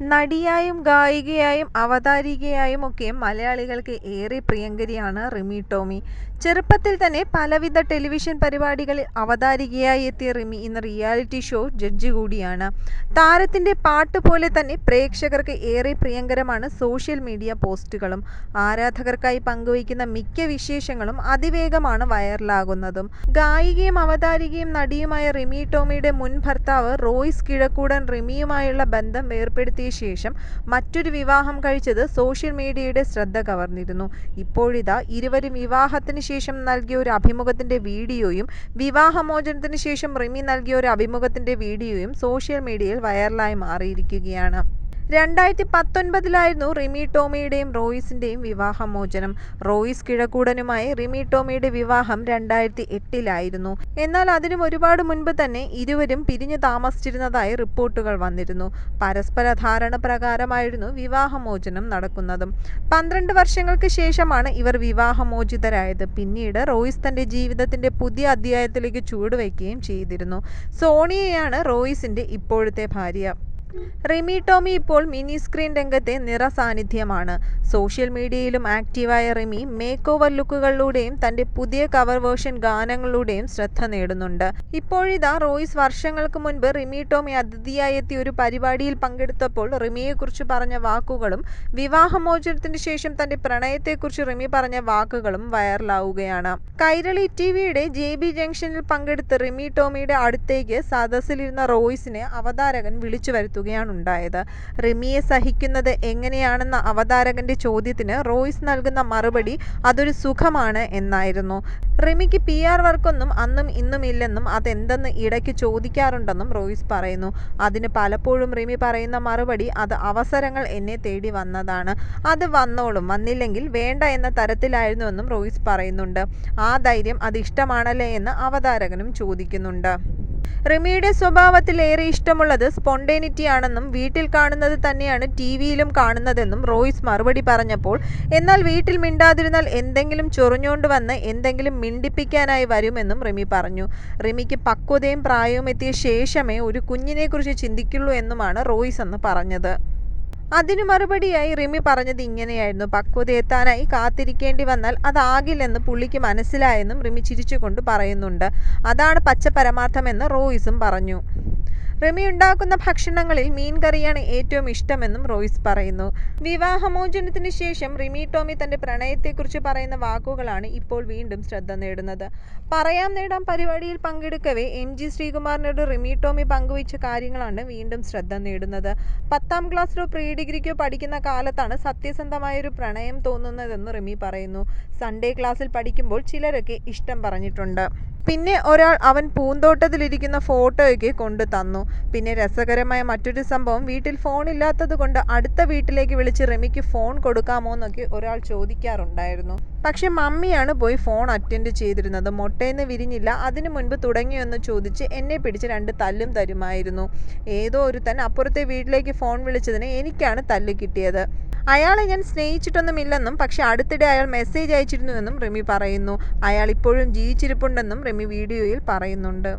നടിയായും ഗായികയായും അവതാരികയായും ഒക്കെ മലയാളികൾക്ക് ഏറെ പ്രിയങ്കരിയാണ് റിമി ടോമി. ചെറുപ്പത്തിൽ തന്നെ പലവിധ ടെലിവിഷൻ പരിപാടികളിൽ അവതാരികയായി എത്തിയ റിമി ഇന്ന് റിയാലിറ്റി ഷോ ജഡ്ജി കൂടിയാണ്. താരത്തിന്റെ പാട്ട് പോലെ തന്നെ പ്രേക്ഷകർക്ക് ഏറെ പ്രിയങ്കരമാണ് സോഷ്യൽ മീഡിയ പോസ്റ്റുകളും. ആരാധകർക്കായി പങ്കുവയ്ക്കുന്ന മിക്ക വിശേഷങ്ങളും അതിവേഗമാണ് വൈറലാകുന്നതും. ഗായികയും അവതാരികയും നടിയുമായ റിമി ടോമിയുടെ മുൻ ഭർത്താവ് റോയ്സ് കിഴക്കൂടൻ റിമിയുമായുള്ള ബന്ധം വേർപ്പെടുത്തിയ ശേഷം മറ്റൊരു വിവാഹം കഴിച്ചത് സോഷ്യൽ മീഡിയയുടെ ശ്രദ്ധ കവർന്നിരുന്നു. ഇപ്പോഴിതാ ഇരുവരും വിവാഹത്തിന് ശേഷം നൽകിയ ഒരു അഭിമുഖത്തിന്റെ വീഡിയോയും വിവാഹമോചനത്തിന് ശേഷം റിമി നൽകിയ ഒരു അഭിമുഖത്തിന്റെ വീഡിയോയും സോഷ്യൽ മീഡിയയിൽ വൈറലായി മാറിയിരിക്കുകയാണ്. രണ്ടായിരത്തി പത്തൊൻപതിലായിരുന്നു റിമി ടോമിയുടെയും റോയിസിന്റെയും വിവാഹമോചനം. റോയിസ് കിഴക്കൂടനുമായി റിമി ടോമിയുടെ വിവാഹം രണ്ടായിരത്തി എട്ടിലായിരുന്നു എന്നാൽ അതിനും ഒരുപാട് മുൻപ് തന്നെ ഇരുവരും പിരിഞ്ഞു താമസിച്ചിരുന്നതായി റിപ്പോർട്ടുകൾ വന്നിരുന്നു. പരസ്പര ധാരണ പ്രകാരമായിരുന്നു വിവാഹമോചനം നടക്കുന്നതും. പന്ത്രണ്ട് വർഷങ്ങൾക്ക് ശേഷമാണ് ഇവർ വിവാഹമോചിതരായത്. പിന്നീട് റോയിസ് തന്റെ ജീവിതത്തിന്റെ പുതിയ അധ്യായത്തിലേക്ക് ചുവടുവയ്ക്കുകയും ചെയ്തിരുന്നു. സോണിയയാണ് റോയിസിന്റെ ഇപ്പോഴത്തെ ഭാര്യ. റിമി ടോമി ഇപ്പോൾ മിനി സ്ക്രീൻ രംഗത്തെ നിറസാന്നിധ്യമാണ് സോഷ്യൽ മീഡിയയിലും ആക്റ്റീവായ റിമി മേക്ക് ഓവർ ലുക്കുകളിലൂടെയും തന്റെ പുതിയ കവർ വേർഷൻ ഗാനങ്ങളിലൂടെയും ശ്രദ്ധ നേടുന്നുണ്ട്. ഇപ്പോഴിതാ റോയ്സ് വർഷങ്ങൾക്ക് മുൻപ് റിമി ടോമി അതിഥിയായി എത്തിയ ഒരു പരിപാടിയിൽ പങ്കെടുത്തപ്പോൾ റിമിയെക്കുറിച്ച് പറഞ്ഞ വാക്കുകളും വിവാഹമോചനത്തിന് ശേഷം തന്റെ പ്രണയത്തെക്കുറിച്ച് റിമി പറഞ്ഞ വാക്കുകളും വൈറലാവുകയാണ്. കൈരളി ടിവിയുടെ ജെ ബി ജംഗ്ഷനിൽ പങ്കെടുത്ത് റിമി ടോമിയുടെ അടുത്തേക്ക് സദസ്സിലിരുന്ന റോയ്സിനെ അവതാരകൻ വിളിച്ചു ഉണ്ടായത് റിമിയെ സഹിക്കുന്നത് എങ്ങനെയാണെന്ന അവതാരകന്റെ ചോദ്യത്തിന് റോയ്സ് നൽകുന്ന മറുപടി അതൊരു സുഖമാണ് എന്നായിരുന്നു. റിമിക്ക് പി ആർ വർക്കൊന്നും അന്നും ഇന്നും ഇല്ലെന്നും അതെന്തെന്ന് ഇടയ്ക്ക് ചോദിക്കാറുണ്ടെന്നും റോയ്സ് പറയുന്നു. അതിന് പലപ്പോഴും റിമി പറയുന്ന മറുപടി അത് അവസരങ്ങൾ എന്നെ തേടി വന്നതാണ്. അത് വന്നോളും വന്നില്ലെങ്കിൽ വേണ്ട എന്ന തരത്തിലായിരുന്നുവെന്നും റോയ്സ് പറയുന്നുണ്ട്. ആ ധൈര്യം അത് ഇഷ്ടമാണല്ലേ എന്ന് അവതാരകനും ചോദിക്കുന്നുണ്ട്. റിമിയുടെ സ്വഭാവത്തിൽ ഏറെ ഇഷ്ടമുള്ളത് സ്പോണ്ടേനിറ്റി ആണെന്നും വീട്ടിൽ കാണുന്നത് തന്നെയാണ് ടി വിയിലും കാണുന്നതെന്നും റോയ്സ് മറുപടി പറഞ്ഞപ്പോൾ എന്നാൽ വീട്ടിൽ മിണ്ടാതിരുന്നാൽ എന്തെങ്കിലും ചൊറിഞ്ഞുകൊണ്ട് വന്ന് എന്തെങ്കിലും മിണ്ടിപ്പിക്കാനായി വരുമെന്നും റിമി പറഞ്ഞു. റിമിക്ക് പക്വതയും പ്രായവും എത്തിയ ശേഷമേ ഒരു കുഞ്ഞിനെക്കുറിച്ച് ചിന്തിക്കുള്ളൂ എന്നുമാണ് റോയ്സ് എന്ന് പറഞ്ഞത്. അതിനു മറുപടിയായി റിമി പറഞ്ഞത് ഇങ്ങനെയായിരുന്നു. പക്വത എത്താനായി കാത്തിരിക്കേണ്ടി വന്നാൽ അതാകില്ലെന്ന് പുള്ളിക്ക് മനസ്സിലായെന്നും റിമി ചിരിച്ചുകൊണ്ട് പറയുന്നുണ്ട്. അതാണ് പച്ച പരമാർത്ഥമെന്ന് റോയിസും പറഞ്ഞു. റിമി ഉണ്ടാക്കുന്ന ഭക്ഷണങ്ങളിൽ മീൻ കറിയാണ് ഏറ്റവും ഇഷ്ടമെന്നും റോയ്സ് പറയുന്നു. വിവാഹമോചനത്തിന് ശേഷം റിമി ടോമി തന്റെ പ്രണയത്തെക്കുറിച്ച് പറയുന്ന വാക്കുകളാണ് ഇപ്പോൾ വീണ്ടും ശ്രദ്ധ നേടുന്നത്. പറയാം നേടാം പരിപാടിയിൽ പങ്കെടുക്കവേ എം ജി ശ്രീകുമാറിനോട് റിമി ടോമി പങ്കുവച്ച കാര്യങ്ങളാണ് വീണ്ടും ശ്രദ്ധ നേടുന്നത്. പത്താം ക്ലാസ്സിലോ പ്രീ ഡിഗ്രിക്കോ പഠിക്കുന്ന കാലത്താണ് സത്യസന്ധമായൊരു പ്രണയം തോന്നുന്നതെന്ന് റിമി പറയുന്നു. സൺഡേ ക്ലാസ്സിൽ പഠിക്കുമ്പോൾ ചിലരൊക്കെ ഇഷ്ടം പറഞ്ഞിട്ടുണ്ട്. പിന്നെ ഒരാൾ അവൻ പൂന്തോട്ടത്തിലിരിക്കുന്ന ഫോട്ടോയൊക്കെ കൊണ്ട് തന്നു. പിന്നെ രസകരമായ മറ്റൊരു സംഭവം വീട്ടിൽ ഫോൺ ഇല്ലാത്തത് കൊണ്ട് അടുത്ത വീട്ടിലേക്ക് വിളിച്ച് റെമിക്ക് ഫോൺ കൊടുക്കാമോ എന്നൊക്കെ ഒരാൾ ചോദിക്കാറുണ്ടായിരുന്നു. പക്ഷെ മമ്മിയാണ് പോയി ഫോൺ അറ്റൻഡ് ചെയ്തിരുന്നത്. മുട്ടയെന്ന് വിരിഞ്ഞില്ല. അതിനു മുൻപ് തുടങ്ങിയെന്ന് ചോദിച്ച് എന്നെ പിടിച്ച് രണ്ട് തല്ലും തരുമായിരുന്നു. ഏതോ ഒരു ഒരുത്തൻ അപ്പുറത്തെ വീട്ടിലേക്ക് ഫോൺ വിളിച്ചതിന് എനിക്കാണ് തല്ല് കിട്ടിയത്. അയാളെ ഞാൻ സ്നേഹിച്ചിട്ടൊന്നുമില്ലെന്നും പക്ഷെ അടുത്തിടെ അയാൾ മെസ്സേജ് അയച്ചിരുന്നുവെന്നും റിമി പറയുന്നു. അയാൾ ഇപ്പോഴും ജീവിച്ചിരിപ്പുണ്ടെന്നും റിമി വീഡിയോയിൽ പറയുന്നുണ്ട്.